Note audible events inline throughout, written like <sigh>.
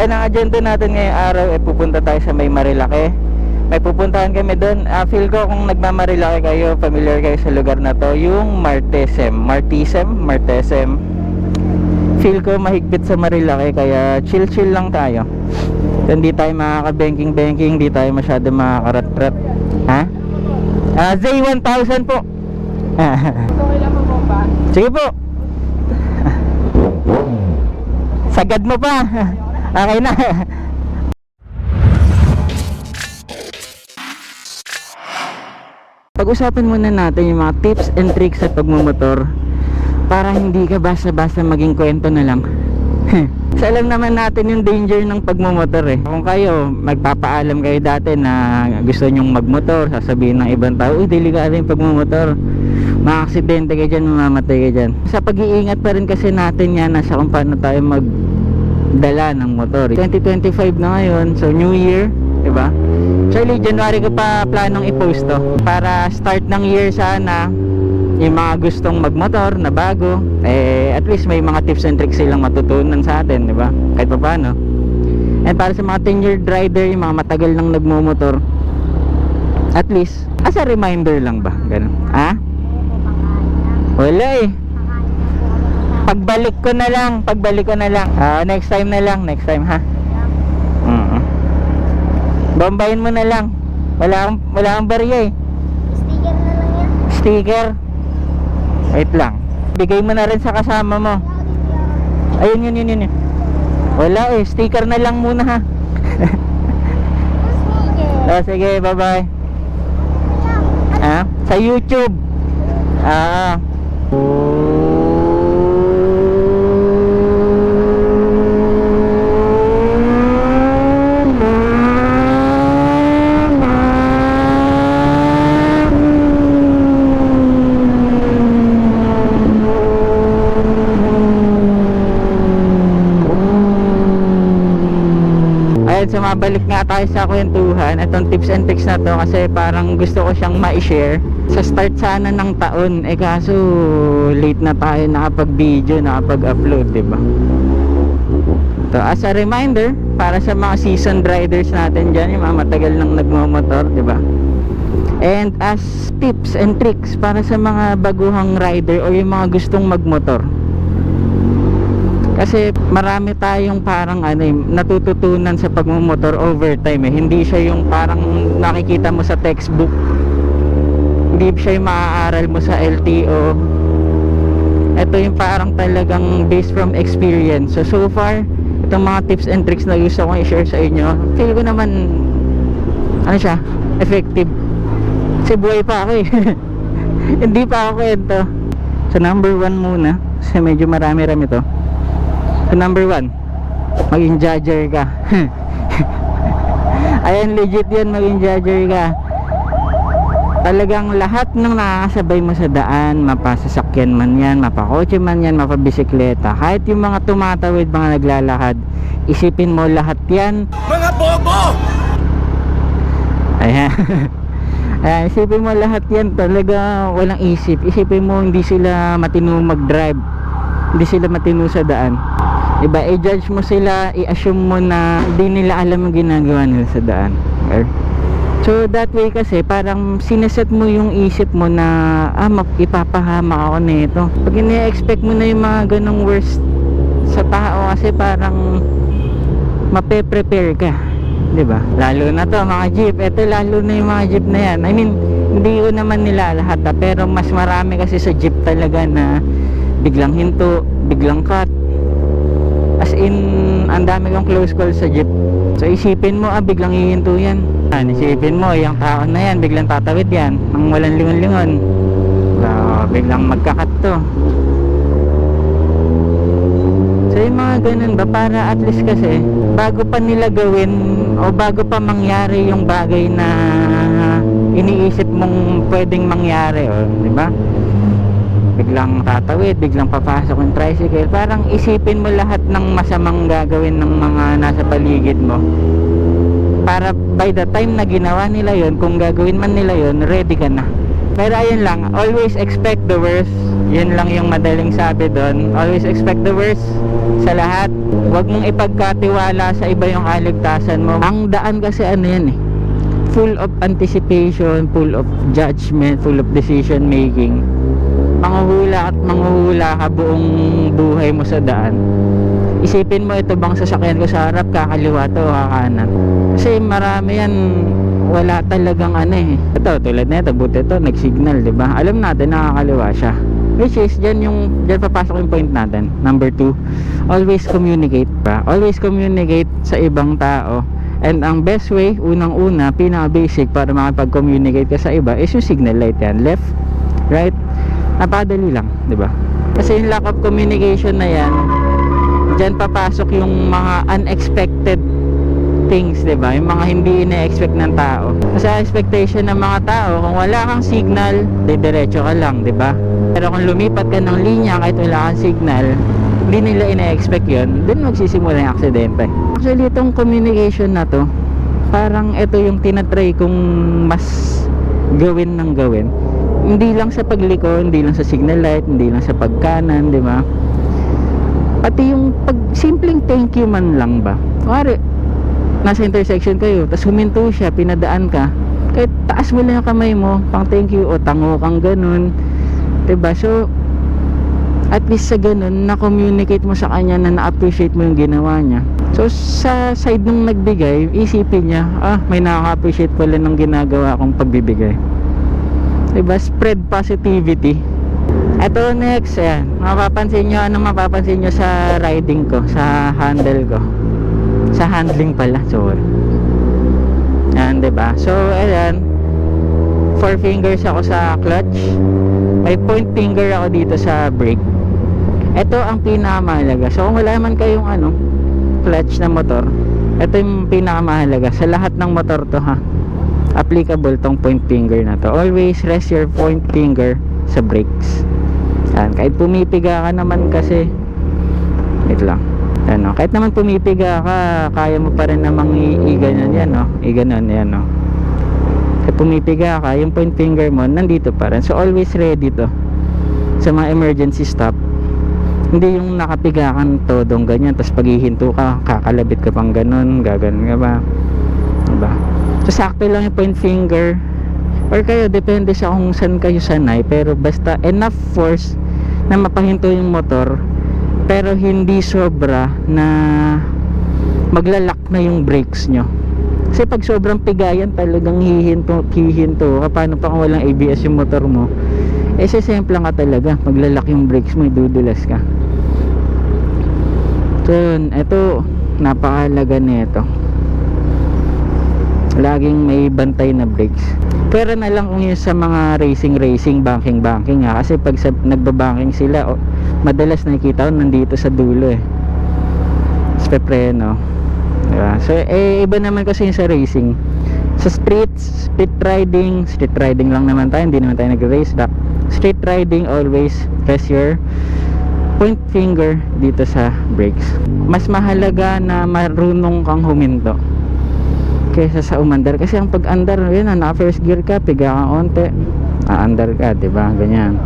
And ang agenda natin ngayong araw ay pupunta tayo sa may Marilake. May pupuntahan kami doon. Ah, feel ko kung nagmamarilake kayo, familiar kayo sa lugar na to, yung Martesem. Martisem? Martesem. Feel ko mahigpit sa Marilake kaya chill-chill lang tayo. Hindi tayo makaka-banking-banking, hindi tayo masyado makakarat-rat. Ha? Ah, Zay 1000 po. Okay lang <laughs> mo ba? Sige po. <laughs> Sagad mo pa. <laughs> Okay na. Pag-usapan muna natin yung mga tips and tricks sa pagmumotor para hindi ka basta-basta maging kwento na lang. <laughs> Sa alam naman natin yung danger ng pagmumotor eh. Kung kayo, magpapaalam kayo dati na gusto nyong magmotor, sasabihin ng ibang tao, uy, delikado yung pagmumotor. Maaksidente kayo dyan, mamamatay kayo dyan. Sa pag-iingat pa rin kasi natin yan, nasa kung paano tayo magdala ng motor. 2025 na ngayon, so New Year, di ba? Actually, January ko pa planong i-post to. Para start ng year sana, yung mga gustong magmotor na bago, eh, at least may mga tips and tricks silang matutunan sa atin, di ba? Kahit pa paano. And para sa mga tenured rider, yung mga matagal nang nagmumotor, at least, as a reminder lang ba? Ganun. Ha? Wala eh. Pagbalik ko na lang, pagbalik ko na lang. Ah, next time na lang, next time ha. Mm. Bombayin mo na lang. Wala kang wala kang barya eh. Sticker na lang yan. Sticker. Wait lang. Bigay mo na rin sa kasama mo. Ayun yun yun yun. yun. Wala eh, sticker na lang muna ha. Sticker. Ah, sige, bye-bye. Ha? Sa YouTube. Ah. Ayun, sumabalik nga tayo sa kwentuhan. Itong tips and tricks na to kasi parang gusto ko siyang ma-share. Sa start sana ng taon, eh kaso late na tayo nakapag-video, nakapag-upload, di ba? So, as a reminder, para sa mga seasoned riders natin dyan, yung mga matagal nang nagmamotor, ba? And as tips and tricks para sa mga baguhang rider o yung mga gustong magmotor. Kasi marami tayong parang ano eh, natututunan sa pagmumotor over time eh. Hindi siya yung parang nakikita mo sa textbook. Hindi siya yung maaaral mo sa LTO. Ito yung parang talagang based from experience. So so far, itong mga tips and tricks na gusto kong i-share sa inyo, feel ko naman ano siya, effective. Kasi buhay pa ako eh. <laughs> Hindi pa ako kwento. So number one muna, kasi medyo marami-rami to. So number one, maging judger ka. <laughs> Ayan, legit yan, maging judger ka. Talagang lahat ng nakakasabay mo sa daan, mapasasakyan man yan, mapakotse man yan, mapabisikleta, kahit yung mga tumatawid, mga naglalakad, isipin mo lahat yan. Mga bobo! Ayan. <laughs> Ayan, isipin mo lahat yan talaga walang isip. Isipin mo hindi sila matino mag-drive. Hindi sila matino sa daan. Diba? I-judge mo sila, i-assume mo na hindi nila alam ang ginagawa nila sa daan. So that way kasi parang sineset mo yung isip mo na ah, ipapahama ako nito. Pag ini-expect mo na yung mga ganong worst sa tao kasi parang mape-prepare ka. 'di ba? Lalo na to mga jeep. Ito lalo na yung mga jeep na yan. I mean, hindi ko naman nila lahat ah, pero mas marami kasi sa jeep talaga na biglang hinto, biglang cut. As in, ang dami kong close call sa jeep. So isipin mo ah, biglang hihinto yan. Isipin mo, yung tao na yan, biglang tatawid yan. Nang walang lingon-lingon. So, biglang magkakat to. So yung mga ganun ba para at least kasi bago pa nila gawin o bago pa mangyari yung bagay na iniisip mong pwedeng mangyari di ba? Biglang tatawid, biglang papasok yung tricycle. Parang isipin mo lahat ng masamang gagawin ng mga nasa paligid mo. Para by the time na ginawa nila yon kung gagawin man nila yon ready ka na. Pero ayun lang, always expect the worst. Yun lang yung madaling sabi doon. Always expect the worst sa lahat. Huwag mong ipagkatiwala sa iba yung kaligtasan mo. Ang daan kasi ano yan eh. Full of anticipation, full of judgment, full of decision making. Manguhula at manguhula ka buong buhay mo sa daan. Isipin mo ito bang sasakyan ko sa harap, kakaliwa to o kakanan. Kasi marami yan, wala talagang ano eh. Ito, tulad na ito, buti ito, nag-signal, di ba? Alam natin, nakakaliwa siya. Which is, dyan yung, dyan papasok yung point natin. Number two, always communicate pa. Always communicate sa ibang tao. And ang best way, unang-una, pinaka-basic para makipag-communicate ka sa iba is yung signal light yan. Left, right, napadali lang, di ba? Kasi yung lack of communication na yan, dyan papasok yung mga unexpected things, 'di ba? Yung mga hindi ina-expect ng tao. Kasi expectation ng mga tao, kung wala kang signal, didiretso ka lang, 'di ba? Pero kung lumipat ka ng linya kahit wala kang signal, hindi nila ina-expect 'yon, din magsisimula yung aksidente. Actually, itong communication na to, parang ito yung tinatry kong mas gawin ng gawin. Hindi lang sa pagliko, hindi lang sa signal light, hindi lang sa pagkanan, 'di ba? Pati yung pag simpleng thank you man lang ba? Kuwari, nasa intersection kayo, tapos huminto siya, pinadaan ka, kahit taas mo lang yung kamay mo, pang thank you, o tango kang ganun. ba So, at least sa ganun, na-communicate mo sa kanya na na-appreciate mo yung ginawa niya. So, sa side nung nagbigay, isipin niya, ah, may nakaka-appreciate pala ng ginagawa kong pagbibigay. 'Di ba Spread positivity. Ito next, ayan. Mapapansin nyo, ano mapapansin nyo sa riding ko, sa handle ko. Sa handling pala, sorry. Ayan, ba So, ayan. Four fingers ako sa clutch. May point finger ako dito sa brake. Ito ang pinakamahalaga. So, kung wala man kayong ano, clutch na motor, ito yung pinakamahalaga. Sa lahat ng motor to ha. Applicable tong point finger na to. Always rest your point finger sa brakes. Yan, kahit pumipiga ka naman kasi wait lang. Ano, kahit naman pumipiga ka, kaya mo pa rin namang i-ganon yan, no? I-ganon yan, no? Kahit pumipiga ka, yung point finger mo, nandito pa rin. So, always ready to. Sa mga emergency stop. Hindi yung nakapiga ka ng todong ganyan, tapos paghihinto ka, kakalabit ka pang ganon, gaganon ka ba? Diba? So, sakto lang yung point finger. Or kayo, depende sa kung saan kayo sanay. Pero basta enough force na mapahinto yung motor. Pero hindi sobra na maglalak na yung brakes nyo. Kasi pag sobrang pigayan, talagang hihinto, hihinto. Paano pa kung walang ABS yung motor mo? Eh, sisimple ka talaga. Maglalak yung brakes mo, dudulas ka. So, yun. Ito, napakalaga nito laging may bantay na brakes pero na lang yung sa mga racing racing banking banking ha? Kasi pag sa, nagbabanking sila o, madalas nakikita ko nandito sa dulo eh. Sa preno diba? so eh iba naman kasi yung sa racing. Sa streets street riding street riding lang naman tayo hindi naman tayo nag-race back street riding always press your point finger dito sa brakes. Mas mahalaga na marunong kang huminto kaysa sa umandar. Kasi ang pag andar yun na first gear ka piga ka onte aandar ka di ba? Ganyan.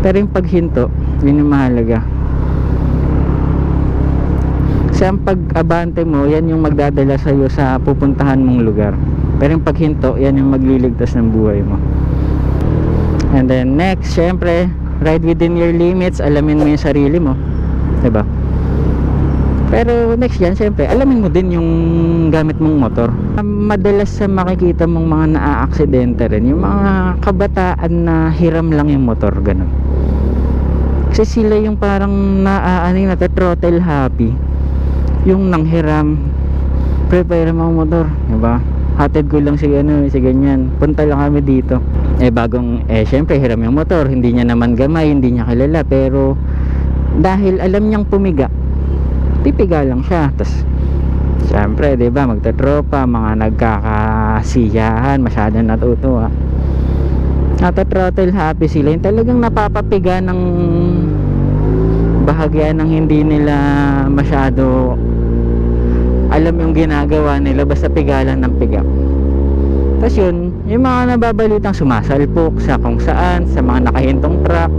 Pero yung paghinto yun yung mahalaga. Kasi ang pag abante mo yan yung magdadala sa iyo sa pupuntahan mong lugar. Pero yung paghinto yan yung magliligtas ng buhay mo. And then next syempre ride within your limits alamin mo yung sarili mo. Di ba pero next yan, syempre, alamin mo din yung gamit mong motor. Madalas sa makikita mong mga naa-aksidente rin, yung mga kabataan na hiram lang yung motor, ganun. Kasi sila yung parang naaano na throttle happy. Yung nanghiram, pre, pairam ako motor, diba? Hatid ko lang si ano, si ganyan. Punta lang kami dito. Eh bagong, eh syempre hiram yung motor, hindi niya naman gamay, hindi niya kilala, pero dahil alam niyang pumiga, pipiga lang siya. Tapos syempre di ba magtatropa mga nagkakasiyahan masyadong natutuwa. Natatrottle happy sila. Yung talagang napapapiga ng bahagya ng hindi nila masyado alam yung ginagawa nila basta piga lang ng piga. Tapos yun, yung mga nababalitang sumasalpok sa kung saan, sa mga nakahintong truck.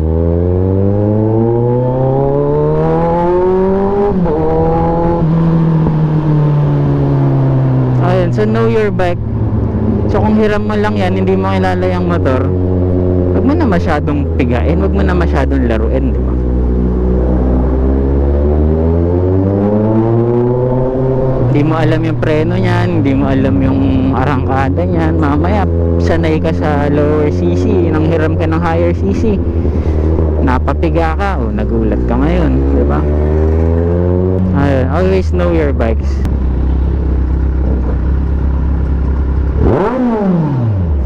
Ayun, so know your bike. So kung hiram mo lang yan, hindi mo kilala yung motor, wag mo na masyadong pigain, wag mo na masyadong laruin, di ba? Hindi mo alam yung preno niyan, hindi mo alam yung arangkada niyan. Mamaya, sanay ka sa lower CC, nang hiram ka ng higher CC. Napapiga ka, o nagulat ka ngayon, di ba? Ayun, always know your bikes.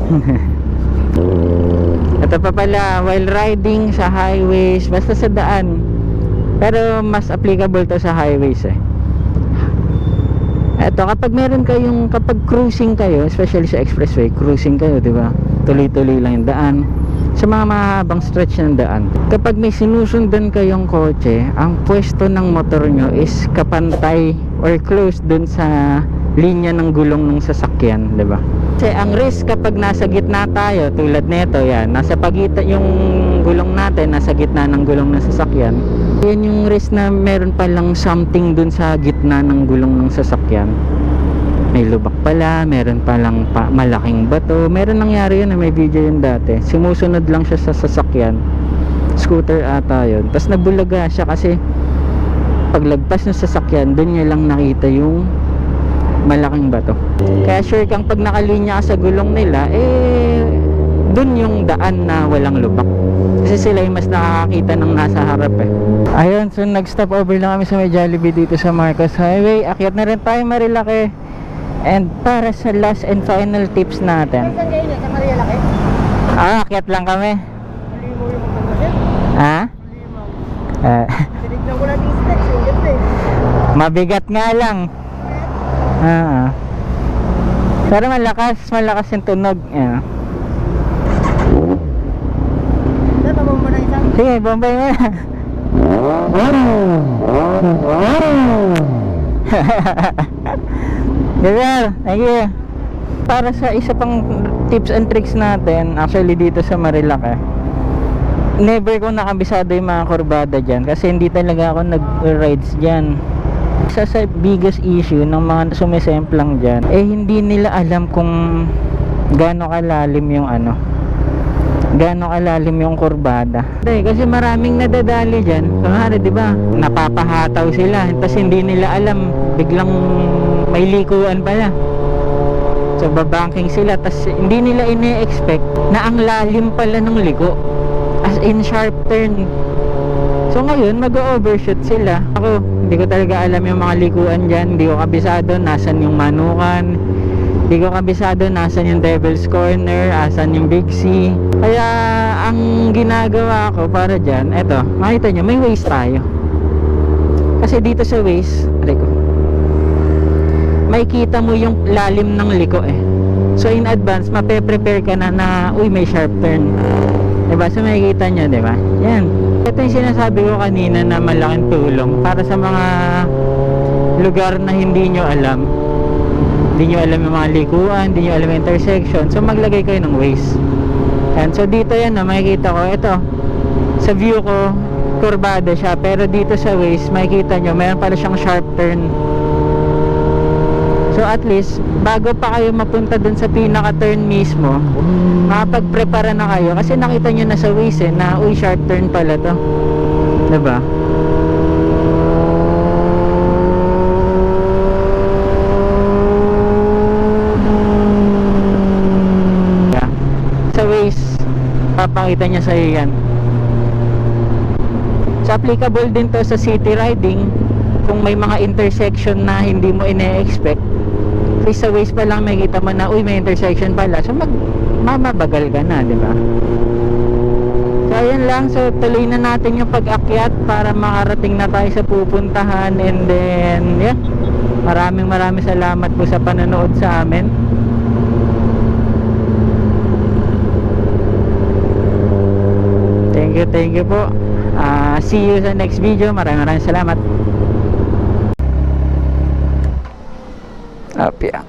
<laughs> Ito pa pala, while riding sa highways, basta sa daan. Pero mas applicable to sa highways eh. Eto, kapag meron kayong, kapag cruising kayo, especially sa expressway, cruising kayo, di ba? Tuloy-tuloy lang yung daan. Sa mga mahabang stretch ng daan. Kapag may sinusundan kayong kotse, ang pwesto ng motor nyo is kapantay or close dun sa linya ng gulong ng sasakyan, di ba? Kasi ang risk kapag nasa gitna tayo, tulad nito, yan, nasa pagitan yung gulong natin, nasa gitna ng gulong ng sasakyan, yan yung risk na meron palang something dun sa gitna ng gulong ng sasakyan. May lubak pala, meron palang pa, malaking bato. Meron nangyari yun, na may video yun dati. Sumusunod lang siya sa sasakyan. Scooter ata yun. Tapos nabulaga siya kasi paglagpas ng sasakyan, dun niya lang nakita yung malaking bato. Kaya sure kang pag nakalinya ka sa gulong nila, eh, dun yung daan na walang lubak. Kasi sila yung mas nakakakita ng nasa harap eh. Ayun, so nag-stop over lang kami sa may Jollibee dito sa Marcos Highway. Akyat na rin tayo Marilaki. And para sa last and final tips natin. Saan kayo niya? Sa Maria Laki? Ah, akyat lang kami. Malimu yung. Ha? Ah, Tinignan ko natin yung specs. Yung ganda eh. mabigat nga lang. Ah. Pero malakas, malakas yung tunog. Ayan. Pa mo na isang? Sige, bombay mo na. <laughs> Sir. Thank you. Para sa isa pang tips and tricks natin, actually dito sa Marilake, never ko nakabisado yung mga kurbada dyan kasi hindi talaga ako nag-rides dyan. Isa sa biggest issue ng mga sumisemplang dyan, eh hindi nila alam kung gaano kalalim yung ano, gaano kalalim yung kurbada. Dahil kasi maraming nadadali dyan. Kunwari, di ba, napapahataw sila. Tapos hindi nila alam, biglang may likuan pala. So, babanking sila. Tapos hindi nila ine-expect na ang lalim pala ng liko. As in sharp turn. So ngayon, mag-overshoot sila. Ako, hindi ko talaga alam yung mga likuan dyan. Hindi ko kabisado nasan yung manukan. Hindi ko kabisado nasan yung Devil's Corner, asan yung Big C. Kaya ang ginagawa ko para dyan, eto, makita nyo, may ways tayo. Kasi dito sa ways, aray ko, makikita mo yung lalim ng liko eh. So in advance, mape-prepare ka na na, uy, may sharp turn. Diba? So makikita nyo, diba? Yan. Ito yung sinasabi ko kanina na malaking tulong para sa mga lugar na hindi nyo alam. Hindi nyo alam yung mga likuan, hindi nyo alam yung intersection. So maglagay kayo ng ways. Yan. So dito yan, no, makikita ko, ito, sa view ko, kurbada siya. Pero dito sa ways, makikita nyo, meron pala siyang sharp turn. So at least, bago pa kayo mapunta dun sa pinaka-turn mismo, makapag-prepara na kayo. Kasi nakita nyo na sa ways eh, na uy, sharp turn pala to. 'Di ba? Yeah. Sa ways, papakita niya sa iyo yan. So applicable din to sa city riding kung may mga intersection na hindi mo ine-expect kasi sa ways pa lang makikita mo na uy may intersection pala. So mag mamabagal ka na di ba? So ayun lang. So tuloy na natin yung pag-akyat para makarating na tayo sa pupuntahan. And then yeah. Maraming maraming salamat po sa panonood sa amin. Thank you thank you po. Ah, see you sa next video. Maraming maraming salamat Apia.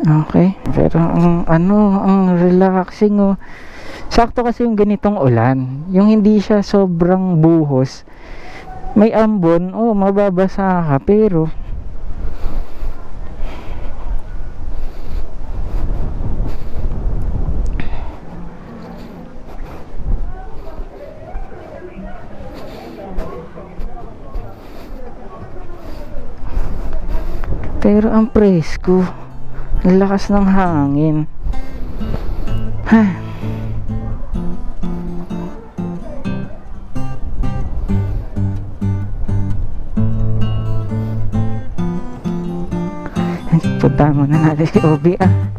Okay. Pero ang ano, ang relaxing oh. Sakto kasi yung ganitong ulan. Yung hindi siya sobrang buhos. May ambon, oh, mababasa ka pero pero ang presko. Lakas ng hangin. Ha. Punta muna natin si Obi ah.